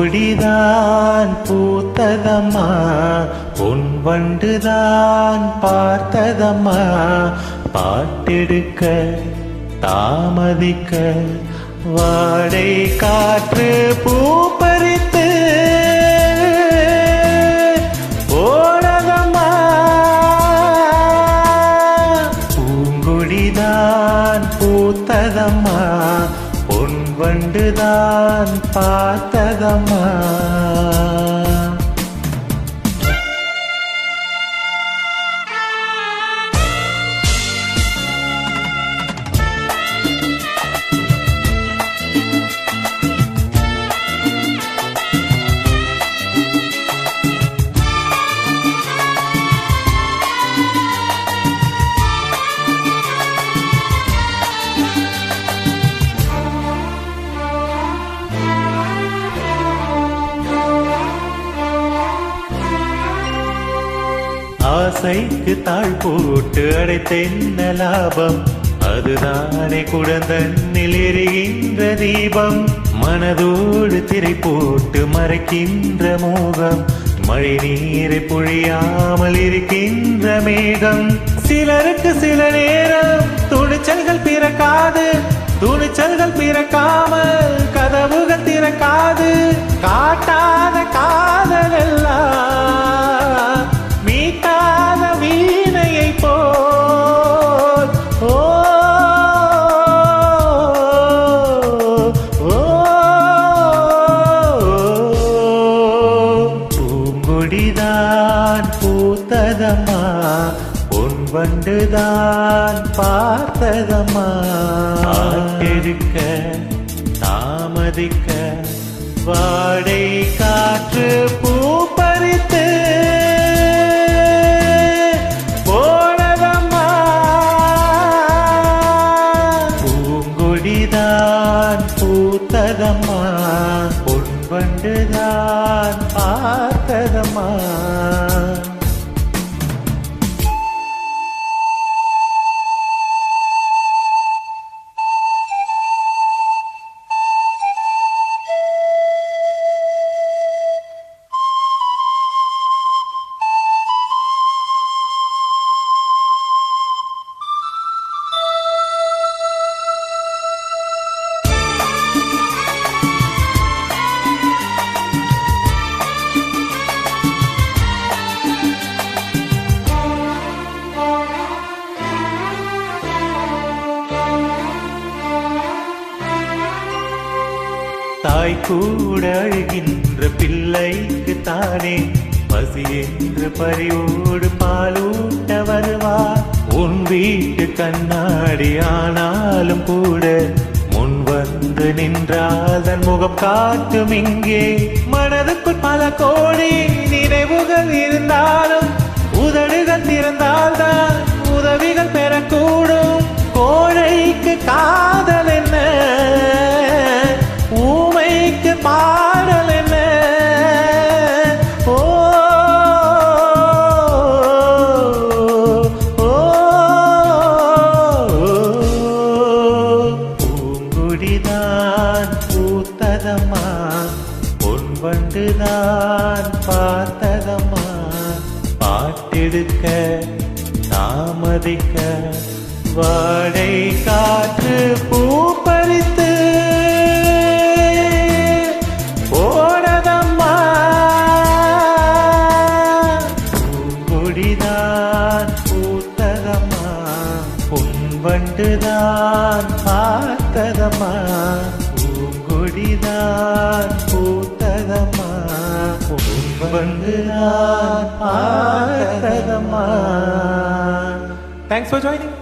கொடிதான் பூத்ததம்மா பொன் வண்டுதான் பார்த்ததம்மா. பாட்டெடுக்க தாமதிக்க வாடை காற்று பூ பறித்த நான் பார்த்ததம்மா. ஆசைக்கு தாழ் போட்டு அடைத்தென்ன லாபம். அதுதானே குடந்தன்னில் எரிகின்ற தீபம். மனதோடு திரை போட்டு மறைக்கின்ற மோகம். மழை நீரை பொழியாமல் இருக்கின்ற மேகம். சிலருக்கு சில நேரம் துணிச்சல்கள் பிறக்காது. துணிச்சல்கள் பிறக்காமல் கதவுகள் திறக்காது. காட்டாத பொன் வண்டுதான் பார்த்ததம்மா. இருக்க தாமதிக்க வாடை காற்று பூ பறித்து போனதம்மா. பூங்கொடிதான் பூத்ததம்மா. பொன் வண்டுதான் பார்த்ததம்மா. தாய் கூட அழுகின்ற பிள்ளைக்கு தானே. பசி என்று பறிவோடு பாலூட்ட வருவா. உன் வீட்டு கண்ணாடி ஆனாலும் கூட முன் வந்து நின்றால் தன் முகம் காட்டும் இங்கே. மனதுக்குள் பல கோடி நினைவுகள் இருந்தாலும் உதடுகள் திறந்தால்தான் பூங்குடிதான் பூத்ததம்மா? பொன் வண்டு வண்டுதான் பார்த்ததம்மா? பாட்டெடுக்க தாமதிக்க வாடை காற்று பூ பறித்து ஓடதம்மா பூங்கொடிதான் பூத்ததம்மா? பொன் வண்டுதான் பார்த்ததம்மா? பூங்கொடிதான் பூத்ததம்மா வந்து நான் பார்த்ததம்மா தேங்க்ஸ் ஃபார் ஜாயினிங்